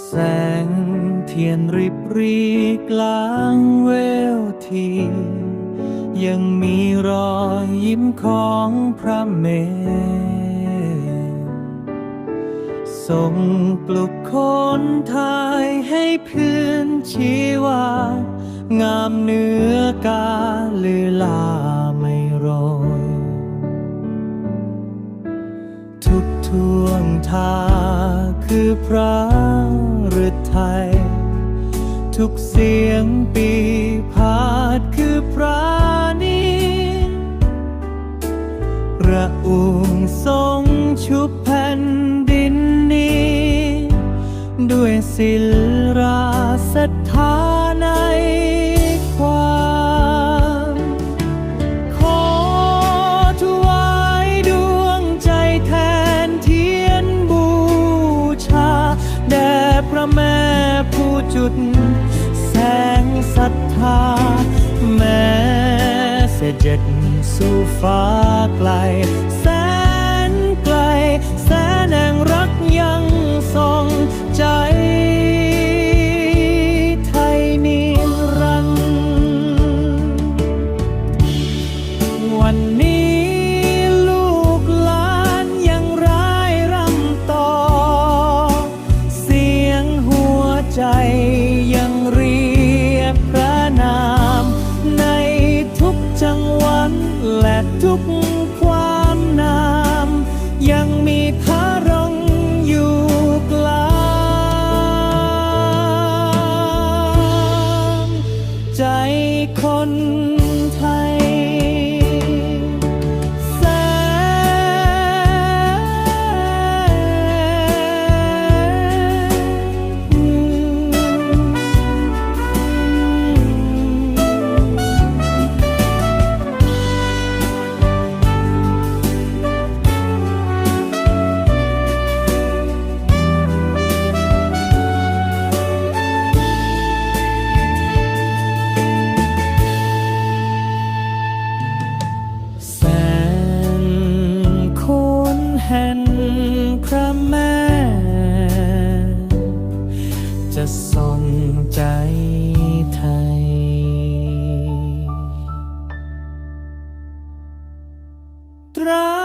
แสงเทียนริบรีกลางเววที ยังมีรอยยิ้มของพระเมรส่งปลุกคนไทยให้พื้นชีวางามเนื้อกาลือลา กท่วงทาคือพระฤทัยทุกเสียงปีพาดคือพระนินพระองค์ทรงชุบแผ่นดินนี้ ด้วยศิลาศรัทธา ระแม่ผู้จุด แสงศรัทธา แม้เสด็จสู่ฟ้าไกล แสนไกล แสนแห่งรักยังทรงใจไทยนิรันดร์วัน แล แห่งพระแม่ จะสนใจไทยตรา